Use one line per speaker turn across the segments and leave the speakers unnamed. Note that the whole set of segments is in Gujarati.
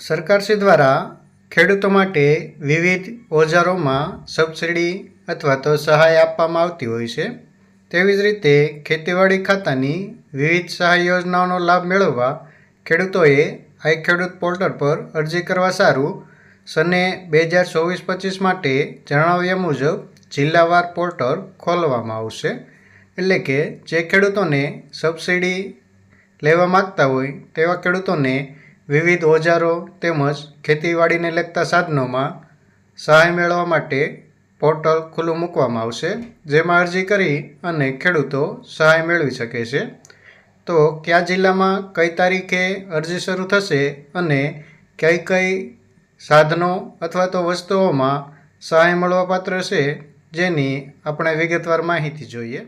સરકારશ્રી દ્વારા ખેડૂતો માટે વિવિધ ઓજારોમાં સબસિડી અથવા તો સહાય આપવામાં આવતી હોય છે. તેવી જ રીતે ખેતીવાડી ખાતાની વિવિધ સહાય યોજનાઓનો લાભ મેળવવા ખેડૂતોએ આઈ ખેડૂત પોર્ટલ પર અરજી કરવા સારું સને બે હજાર ચોવીસ પચીસ માટે જણાવ્યા મુજબ જિલ્લાવાર પોર્ટલ ખોલવામાં આવશે. એટલે કે જે ખેડૂતોને સબસિડી લેવા માગતા હોય તેવા ખેડૂતોને વિવિધ ઓજારો તેમજ ખેતીવાડીને લગતા સાધનોમાં સહાય મેળવવા માટે પોર્ટલ ખુલ્લું મૂકવામાં આવશે, જેમાં અરજી કરી અને ખેડૂતો સહાય મેળવી શકે છે. તો કયા જિલ્લામાં કઈ તારીખે અરજી શરૂ થશે અને કઈ કઈ સાધનો અથવા તો વસ્તુઓમાં સહાય મળવાપાત્ર છે જેની આપણે વિગતવાર માહિતી જોઈએ?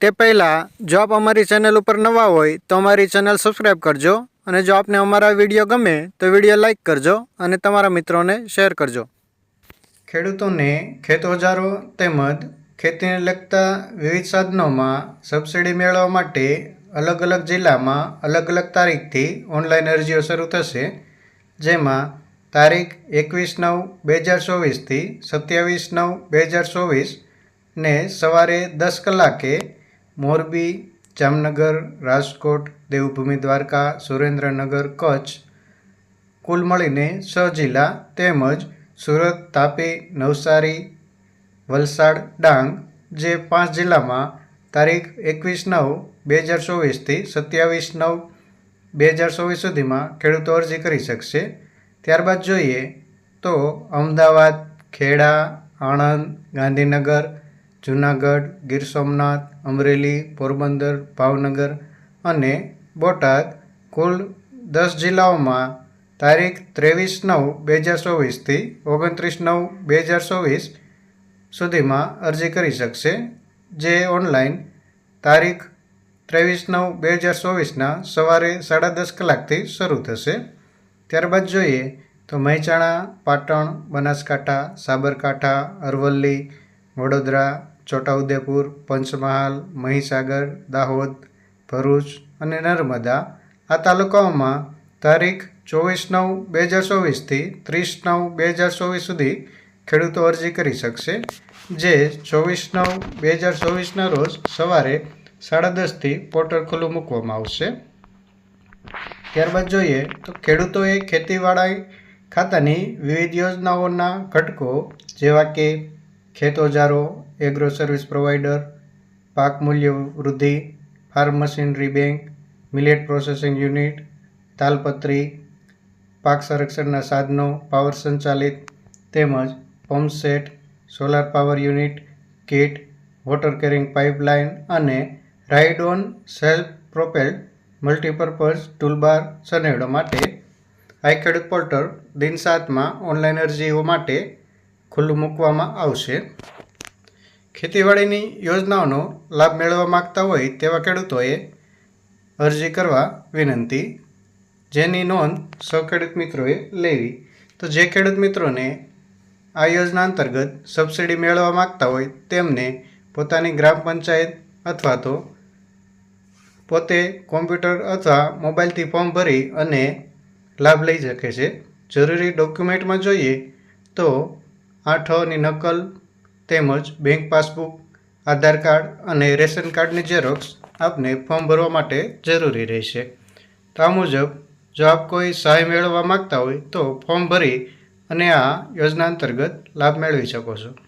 તે પહેલાં, જો આપ અમારી ચેનલ ઉપર નવા હોય તો અમારી ચેનલ સબસ્ક્રાઈબ કરજો. અને જો આપને અમારા વીડિયો ગમે તો વીડિયો લાઇક કરજો અને તમારા મિત્રોને શેર કરજો. ખેડૂતોને ખેત ઓજારો તેમજ ખેતીને લગતા વિવિધ સાધનોમાં સબસિડી મેળવવા માટે અલગ અલગ જિલ્લામાં અલગ અલગ તારીખથી ઓનલાઈન અરજીઓ શરૂ થશે, જેમાં તારીખ એકવીસ નવ બે હજાર ચોવીસથી સત્યાવીસ નવ બે હજાર ચોવીસ ને સવારે દસ કલાકે મોરબી જામનગર, રાજકોટ, દેવભૂમિ, દ્વારકા, સુરેન્દ્રનગર, કચ્છ, કુલ મળીને છ જિલ્લા તેમજ સુરત, તાપી, નવસારી, વલસાડ, ડાંગ જે પાંચ જિલ્લામાં તારીખ એકવીસ નવ બે હજાર ચોવીસથી સત્યાવીસ નવ બે હજાર ચોવીસ સુધીમાં ખેડૂતો અરજી કરી શકશે. ત્યારબાદ જોઈએ તો અમદાવાદ, ખેડા, આણંદ, ગાંધીનગર જૂનાગઢ, ગીર સોમનાથ, અમરેલી, પોરબંદર, ભાવનગર અને બોટાદ કુલ દસ જિલ્લાઓમાં તારીખ ત્રેવીસ નવ બે હજાર ચોવીસથી ઓગણત્રીસ નવ બે હજાર ચોવીસ સુધીમાં અરજી કરી શકશે, જે ઓનલાઈન તારીખ ત્રેવીસ નવ બે હજાર ચોવીસના સવારે સાડા દસ કલાકથી શરૂ થશે. ત્યારબાદ જોઈએ તો મહેસાણા પાટણ, બનાસકાંઠા, સાબરકાંઠા, અરવલ્લી, વડોદરા છોટાઉદેપુર, પંચમહાલ, મહીસાગર, દાહોદ, ભરૂચ અને નર્મદા આ તાલુકાઓમાં તારીખ ચોવીસ નવ બે હજાર ચોવીસથી ત્રીસ નવ બે હજાર ચોવીસ સુધી ખેડૂતો અરજી કરી શકશે. જે ચોવીસ નવ બે હજાર ચોવીસના રોજ સવારે સાડા દસથી પોર્ટલ ખુલ્લું મૂકવામાં આવશે. ત્યારબાદ જોઈએ તો ખેડૂતોએ ખેતીવાડી ખાતાની વિવિધ યોજનાઓના ઘટકો જેવા કે ખેત ઓજારો એગ્રો સર્વિસ પ્રોવાઈડર પાક મૂલ્ય વૃદ્ધિ farm machinery bank millet processing unit તાલપત્રી, પાક સંરક્ષણના સાધનો પાવર સંચાલિત, તેમજ pump set solar power unit kit water carrying pipeline અને ride on self propelled multipurpose toolbar Sanedo માટે આઈ ખેડૂત પોર્ટલ દિન સાતમાં ઓનલાઈન અરજીઓ માટે ખુલ્લું મૂકવામાં આવશે. ખેતીવાડીની યોજનાઓનો લાભ મેળવવા માગતા હોય તેવા ખેડૂતોએ અરજી કરવા વિનંતી. જેની નોંધ સૌ ખેડૂત મિત્રોએ લેવી. તો જે ખેડૂત મિત્રોને આ યોજના અંતર્ગત સબસિડી મેળવવા માગતા હોય તેમને પોતાની ગ્રામ પંચાયત અથવા તો પોતે કોમ્પ્યુટર અથવા મોબાઈલથી ફોર્મ ભરી અને લાભ લઈ શકે છે. જરૂરી ડોક્યુમેન્ટમાં જોઈએ તો આઠની નકલ તેમજ બેંક પાસબુક આધાર કાર્ડ અને રેશન કાર્ડની ઝેરોક્ષ આપને ફોર્મ ભરવા માટે જરૂરી રહેશે. તો આ મુજબ, જો આપ કોઈ સહાય મેળવવા માગતા હોય તો ફોર્મ ભરી અને આ યોજના અંતર્ગત લાભ મેળવી શકો છો.